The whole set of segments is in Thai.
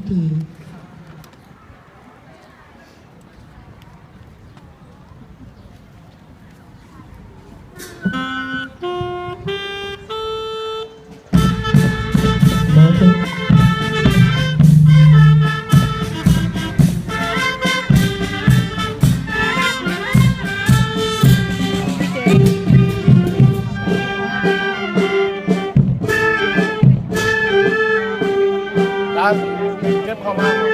พิธี เก็บ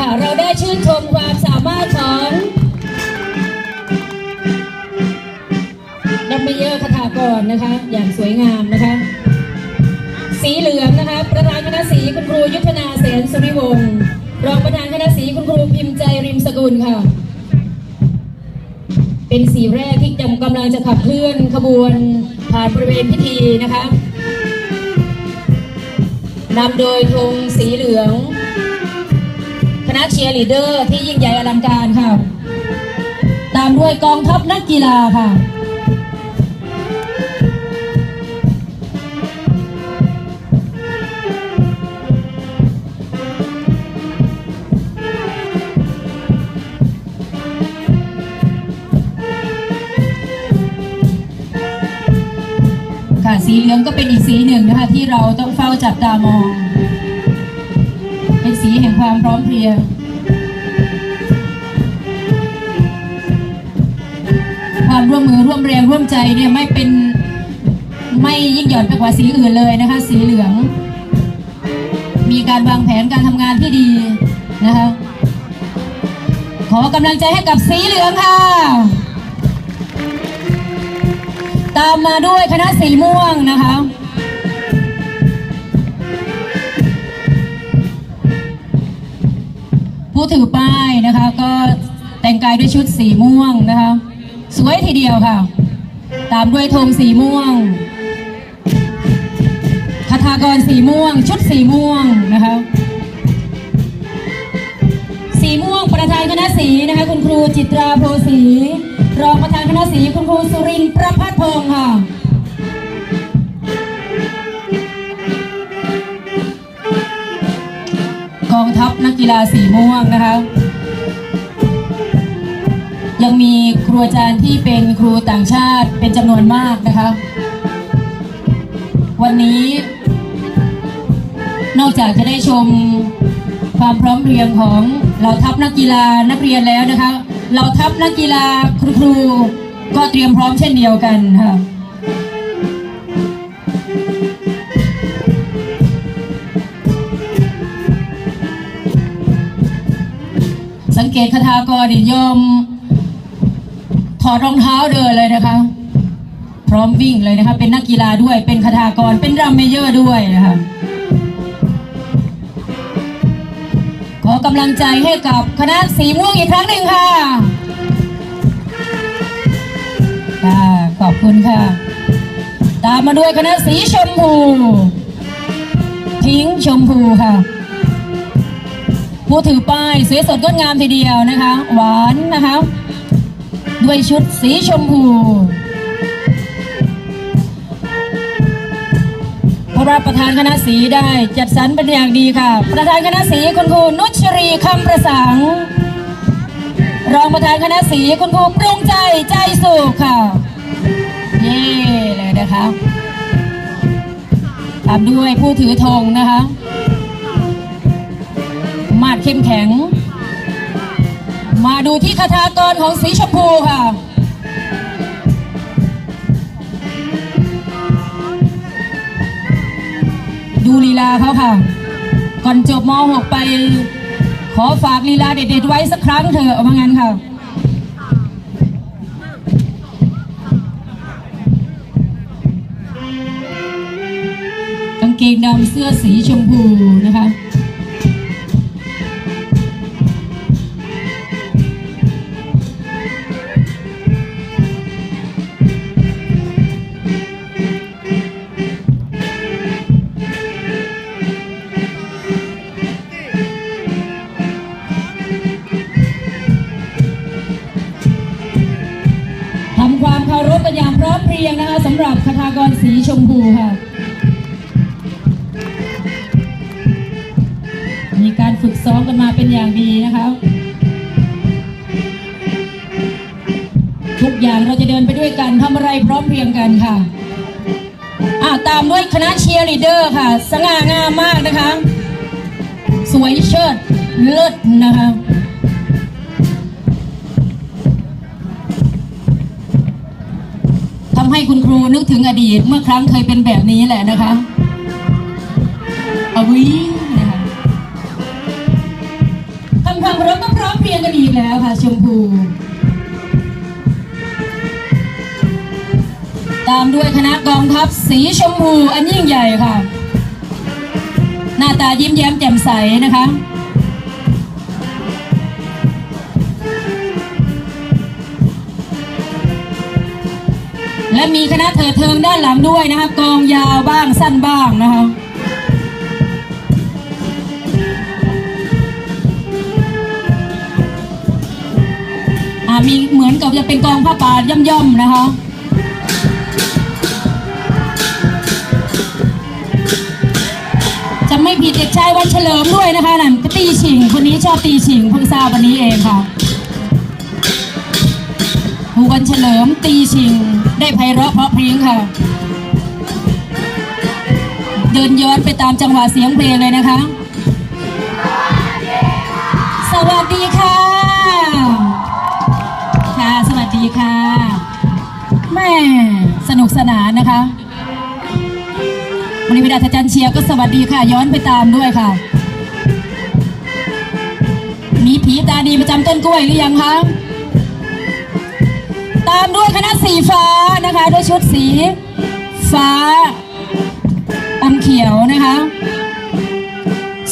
ค่ะเราได้ชื่นชมความสามารถของดัมเบลเยอร์คาถากรนะคะ อย่างสวยงามนะคะ สีเหลืองนะคะ ประธานคณะสีคุณครูยุทธนาเสนสุริวงศ์รองประธานคณะสีคุณครูพิมพ์ใจริมสกุลค่ะ เป็นสีแรกที่จำกำลังจะขับเคลื่อนขบวนผ่านบริเวณพิธีนะคะนำโดยธงสีเหลือง คณะเชียร์ลีเดอร์ที่ยิ่งใหญ่อลังการค่ะ ตามด้วยกองทัพนักกีฬาค่ะค่ะสีเหลืองก็เป็นอีกสีหนึ่งนะคะที่เราต้องเฝ้าจับตามอง สีแห่งความพร้อมเพรียงความร่วมมือร่วมแรงร่วมใจเนี่ยไม่เป็นไม่ยิ่งหย่อนไปกว่าสีอื่นเลยนะคะ สีเหลือง มีการวางแผนการทำงานที่ดีนะคะขอกำลังใจให้กับสีเหลืองค่ะ ตามมาด้วยคณะสีม่วงนะคะ ผู้ถือป้ายนะคะก็แต่งกายด้วยชุดสีม่วงนะคะ สวยทีเดียวค่ะ ตามด้วยธงสีม่วงคาถากรสีม่วง ชุดสีม่วงนะคะสีม่วงประธานคณะสีนะคะ คุณครูจิตราโพสีรองประธานคณะสีคุณครูสุรินทร์ประพัฒพงศ์ค่ะ นักกีฬาสีม่วงนะคะ ยังมีครูอาจารย์ที่เป็นครูต่างชาติเป็นจำนวนมากนะคะ วันนี้นอกจากจะได้ชมความพร้อมเพรียงของเราทัพนักกีฬานักเรียนแล้วนะคะ เราทัพนักกีฬาครูครูก็เตรียมพร้อมเช่นเดียวกันค่ะ เกตคาถากรนี่ยอม ถอดรองเท้าเดินเลยนะคะ พร้อมวิ่งเลยนะคะ เป็นนักกีฬาด้วยเป็นคาถากรเป็นรัมเมเยอร์ด้วยนะคะขอกำลังใจให้กับคณะสีม่วงอีกครั้งหนึ่งค่ะค่ะขอบคุณค่ะ ตามมาด้วยคณะสีชมพูพิงค์ชมพูค่ะ ผู้ถือป้ายสวยสดงดงามทีเดียวนะคะ หวานนะคะ ด้วยชุดสีชมพูพระประธานคณะสีได้จัดสรรเป็นอย่างดีค่ะ ประธานคณะสีคุณครูนุชรีคำประสังรองประธานคณะสีคุณครูปรุงใจใจสุขค่ะเย่เลยนะคะตามด้วยผู้ถือธงนะคะ มาดเข้มแข็ง มาดูที่คาถากรของสีชมพูค่ะดูลีลาเขาค่ะ ก่อนจบม .6 ไป ขอฝากลีลาเด็ดๆไว้สักครั้งเถอะเอามางั้นค่ะ กางเกงดำเสื้อสีชมพูนะคะ เพียงนะคะสำหรับคาถากรสีชมพูค่ะ มีการฝึกซ้อมกันมาเป็นอย่างดีนะคะ ทุกอย่างเราจะเดินไปด้วยกันทำอะไรพร้อมเพรียงกันค่ะอ่าตามด้วยคณะเชียร์ลีเดอร์ค่ะ สง่างามมากนะคะ สวยเชิดเลิศนะคะำให้คุณครูนึกถึงอดีต เมื่อครั้งเคยเป็นแบบนี้แหละนะคะอาวินะคะทำความเคารพก็พร้อมเพรียงกันอีกแล้วค่ะ ชมพู ตามด้วยคณะกองทัพสีชมพูอันยิ่งใหญ่ค่ะ หน้าตายิ้มแย้มแจ่มใสนะคะ และมีคณะเถิดเทิงด้านหลังด้วยนะคะกองยาวบ้างสั้นบ้างนะคะอ่ามีเหมือนกับจะเป็นกองผ้าป่าย่อมๆนะคะจะไม่ผิดเด็กชายวันเฉลิมด้วยนะคะนั่นตีฉิงคนนี้ชอบตีฉิงเพิ่งทราบวันนี้เองค่ะ ครูวันเฉลิมตีชิง ได้ไพเราะเพราะพริ้งค่ะ เดินย้อนไปตามจังหวะเสียงเพลงเลยนะคะ สวัสดีค่ะ ค่ะสวัสดีค่ะแม่สนุกสนานนะคะวันนี้วิดาทจันเชียร์ก็สวัสดีค่ะ ย้อนไปตามด้วยค่ะ มีผีตาดีประจำต้นกล้วยหรือยังคะ ตามด้วยคณะสีฟ้านะคะด้วยชุดสี ฟ้าอมเขียวนะคะ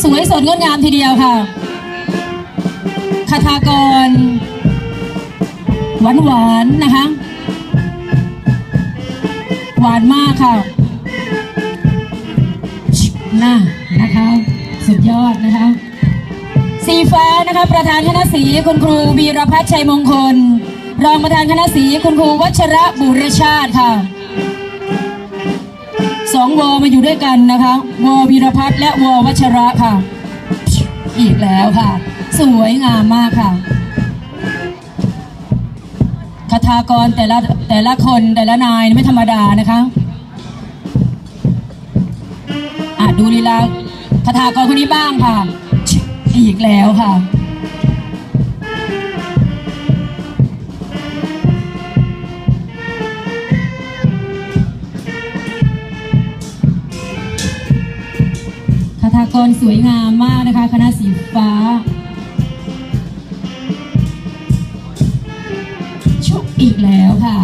สวยสดงดงามทีเดียวค่ะคาถากร หวานหวานนะคะ หวานมากค่ะน่านะคะสุดยอดนะคะสีฟ้านะคะประธานคณะสีคุณครูบีรพัฒน์ชัยมงคล รองประธานคณะสีคุณครูวัชระบุรชาติค่ะสองวอมาอยู่ด้วยกันนะคะ วอวีรพัฒน์และวอวัชระค่ะ อีกแล้วค่ะ สวยงามมากค่ะคาถากรแต่ละแต่ละคนแต่ละนายไม่ธรรมดานะคะอะดูลีลาคาถากรคนนี้บ้างค่ะ อีกแล้วค่ะ รสวยงามมากนะคะ คณะสีฟ้าชุกอีกแล้วค่ะ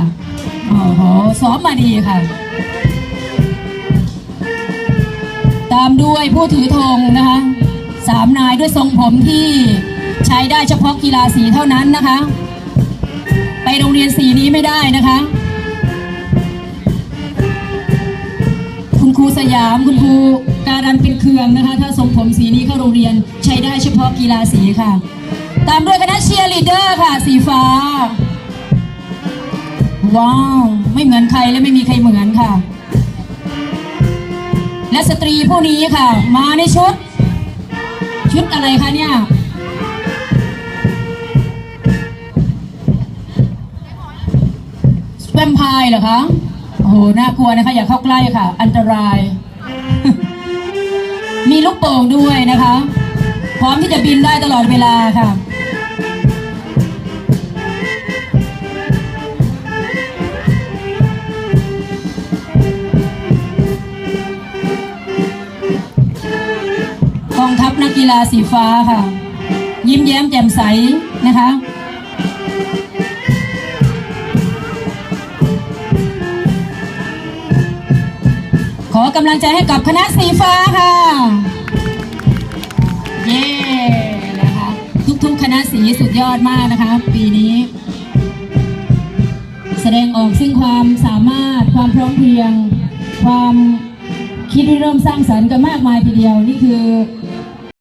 โอ้โหซ้อมมาดีค่ะ ตามด้วยผู้ถือธงนะคะสามนายด้วยทรงผมที่ใช้ได้เฉพาะกีฬาสีเท่านั้นนะคะ ไปโรงเรียนสีนี้ไม่ได้นะคะ คุณครูสยามคุณครู การันเป็นเครืองนะคะ ถ้าทรงผมสีนี้เข้าโรงเรียนใช้ได้เฉพาะกีฬาสีค่ะ ตามด้วยคณะเชียร์ลีดเดอร์ค่ะ สีฟ้า ว้าว ไม่เหมือนใครและไม่มีใครเหมือนค่ะ และสตรีผู้นี้ค่ะ มาในชุด ชุดอะไรคะเนี่ยแวมไพร์เหรอคะ โอ้โห น่ากลัวนะคะ อย่าเข้าใกล้ค่ะ อันตราย มีลูกโป่งด้วยนะคะ พร้อมที่จะบินได้ตลอดเวลาค่ะ กองทัพนักกีฬาสีฟ้าค่ะ ยิ้มแย้มแจ่มใสนะคะ ขอกำลังใจให้กับคณะสีฟ้าค่ะ เย้นะคะทุกๆ คณะสีสุดยอดมากนะคะ ปีนี้ แสดงออกซึ่งความสามารถความพร้อมเพรียง ความคิดริเริ่มสร้างสรรค์กันมากมายทีเดียว นี่คือ